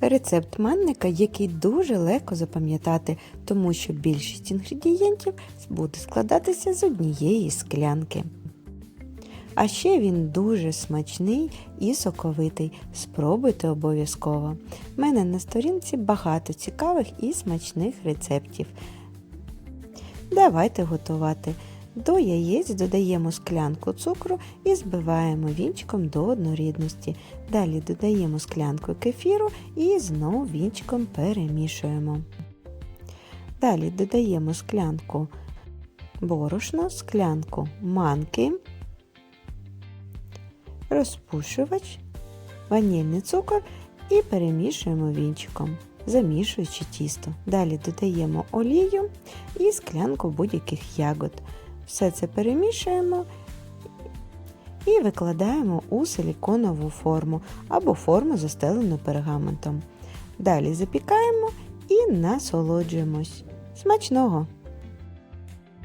Рецепт манника, який дуже легко запам'ятати, тому що більшість інгредієнтів буде складатися з однієї склянки. А ще він дуже смачний і соковитий. Спробуйте обов'язково. У мене на сторінці багато цікавих і смачних рецептів. Давайте готувати. До яєць додаємо склянку цукру і збиваємо вінчиком до однорідності. Далі додаємо склянку кефіру і знову вінчиком перемішуємо. Далі додаємо склянку борошна, склянку манки, розпушувач, ванільний цукор і перемішуємо вінчиком, замішуючи тісто. Далі додаємо олію і склянку будь-яких ягод. Все це перемішуємо і викладаємо у силіконову форму або форму застелену пергаментом. Далі запікаємо і насолоджуємось. Смачного!